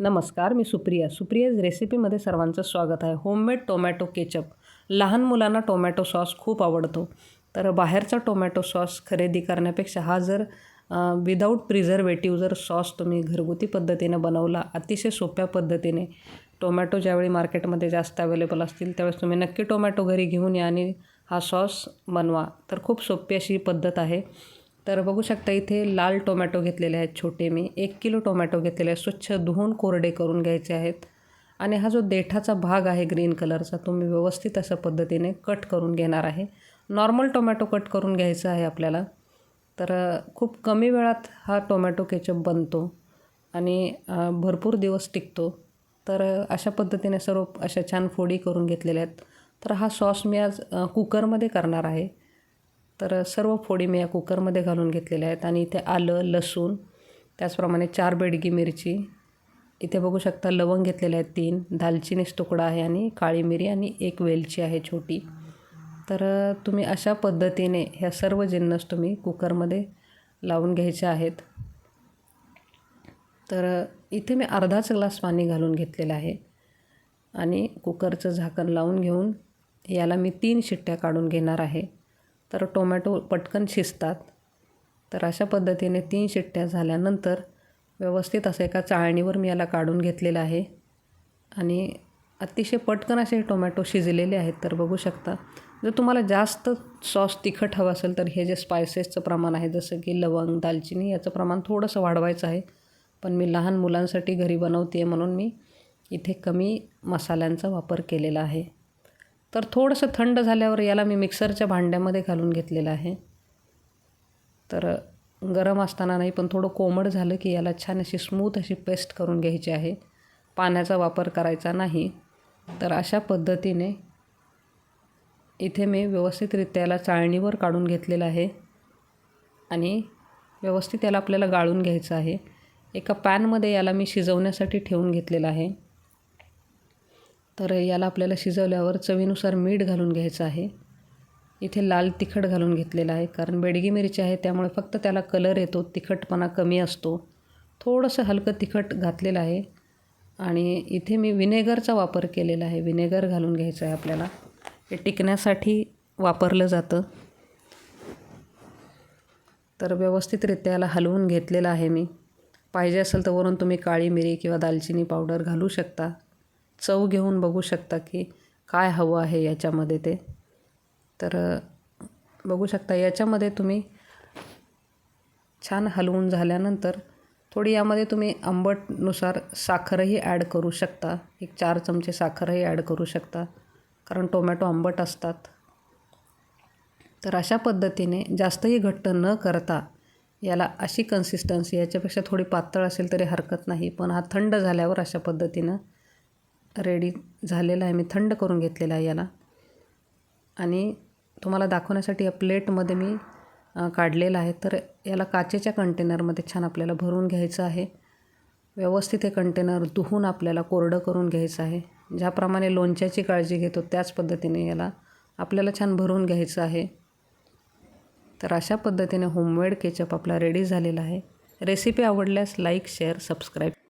नमस्कार मी सुप्रिया. सुप्रियाज रेसिपीमध्ये सर्वांचं स्वागत आहे. होममेड टोमॅटो केचप लहान मुलांना टोमॅटो सॉस खूप आवडतो. तर बाहेरचा टोमॅटो सॉस खरेदी करण्यापेक्षा हा जर विदाऊट प्रिझर्वेटिव्ह जर सॉस तुम्ही घरगुती पद्धतीने बनवला अतिशय सोप्या पद्धतीने टोमॅटो ज्यावेळी मार्केटमध्ये जास्त अवेलेबल असतील त्यावेळेस तुम्ही नक्की टोमॅटो घरी घेऊन या आणि हा सॉस बनवा. तर खूप सोपी अशी पद्धत आहे. तर बघू शकता इथे लाल टोमॅटो घेतलेले आहेत छोटे मी. एक किलो टोमॅटो घेतलेले आहेत. स्वच्छ धुवून कोरडे करून घ्यायचे आहेत. आणि हा जो देठाचा भाग आहे ग्रीन कलरचा तो मी व्यवस्थित अशा पद्धतीने कट करून घेणार आहे. नॉर्मल टोमॅटो कट करून घ्यायचा आहे आपल्याला. तर खूप कमी वेळात हा टोमॅटो केचप बनतो आणि भरपूर दिवस टिकतो. तर अशा पद्धतीने सर्व अशा छान फोडी करून घेतलेल्या आहेत. तर हा सॉस मी आज कुकरमध्ये करणार आहे. तर सर्व फोडी मी या कुकरमध्ये घालून घेतलेल्या आहेत. आणि इथे आलं लसूण त्याचप्रमाणे चार बेडगी मिरची. इथे बघू शकता लवंग घेतलेले आहेत तीन दालचिनीस तुकडा आहे आणि काळी मिरी आणि एक वेलची आहे छोटी. तर तुम्ही अशा पद्धतीने ह्या सर्व जिन्नस तुम्ही कुकरमध्ये लावून घ्यायचे आहेत. तर इथे मी अर्धाच ग्लास पाणी घालून घेतलेलं आहे आणि कुकरचं झाकण लावून घेऊन याला मी तीन शिट्ट्या काढून घेणार आहे. तर टोमॅटो पटकन शिजतात. तर अशा पद्धतीने तीन शिट्ट्या झाल्यानंतर व्यवस्थित असं एका चाळणीवर मी याला काढून घेतलेलं आहे. आणि अतिशय पटकन असे टोमॅटो शिजलेले आहेत. तर बघू शकता जर तुम्हाला जास्त सॉस तिखट हवं असेल तर हे जे स्पायसेसचं प्रमाण आहे जसं की लवंग दालचिनी याचं प्रमाण थोडंसं वाढवायचं आहे. पण मी लहान मुलांसाठी घरी बनवते म्हणून मी इथे कमी मसाल्यांचा वापर केलेला आहे. तर थोडंसं थंड झाल्यावर याला मी मिक्सरच्या भांड्यामध्ये घालून घेतलेलं आहे. तर गरम असताना नाही पण थोडं कोमट झालं की याला छान अशी स्मूथ अशी पेस्ट करून घ्यायची आहे. पाण्याचा वापर करायचा नाही. तर अशा पद्धतीने इथे मी व्यवस्थितरित्या याला चाळणीवर काढून घेतलेलं आहे आणि व्यवस्थित याला आपल्याला गाळून घ्यायचं आहे. एका पॅनमध्ये याला मी शिजवण्यासाठी ठेवून घेतलेलं आहे. तर याला आपल्याला शिजवल्यावर चवीनुसार मीठ घालून घ्यायचं आहे. इथे लाल तिखट घालून घेतलेलं आहे कारण बेडगी मिरची आहे त्यामुळे फक्त त्याला कलर येतो तिखटपणा कमी असतो. थोडंसं हलकं तिखट घातलेलं आहे. आणि इथे मी विनेगरचा वापर केलेला आहे. विनेगर घालून घ्यायचं आहे आपल्याला. हे टिकण्यासाठी वापरलं जातं. तर व्यवस्थितरित्या याला हलवून घेतलेलं आहे मी. पाहिजे असेल तर वरून तुम्ही काळी मिरी किंवा दालचिनी पावडर घालू शकता. चव घेऊन बघू शकता की काय हवं आहे याच्यामध्ये ते. तर बघू शकता याच्यामध्ये तुम्ही छान हलवून झाल्यानंतर थोडी यामध्ये तुम्ही आंबटनुसार साखरही ॲड करू शकता. एक चार चमचे साखरही ॲड करू शकता कारण टोमॅटो आंबट असतात. तर अशा पद्धतीने जास्तही घट्ट न करता याला अशी कन्सिस्टन्सी याच्यापेक्षा थोडी पातळ असेल तरी हरकत नाही पण हा थंड झाल्यावर अशा पद्धतीनं रेडी झालेला आहे. मी थंड करून घेतलेला आहे याला. आणि तुम्हाला दाखवण्यासाठी या प्लेटमध्ये मी काढलेला आहे. तर याला काचेच्या कंटेनरमध्ये छान आपल्याला भरून घ्यायचं आहे. व्यवस्थित हे कंटेनर धुवून आपल्याला कोरडं करून घ्यायचं आहे. ज्याप्रमाणे लोणच्याची काळजी घेतो त्याच पद्धतीने याला आपल्याला छान भरून घ्यायचं आहे. तर अशा पद्धतीने होममेड केचप आपला रेडी झालेला आहे. रेसिपी आवडल्यास लाईक शेअर सबस्क्राईब.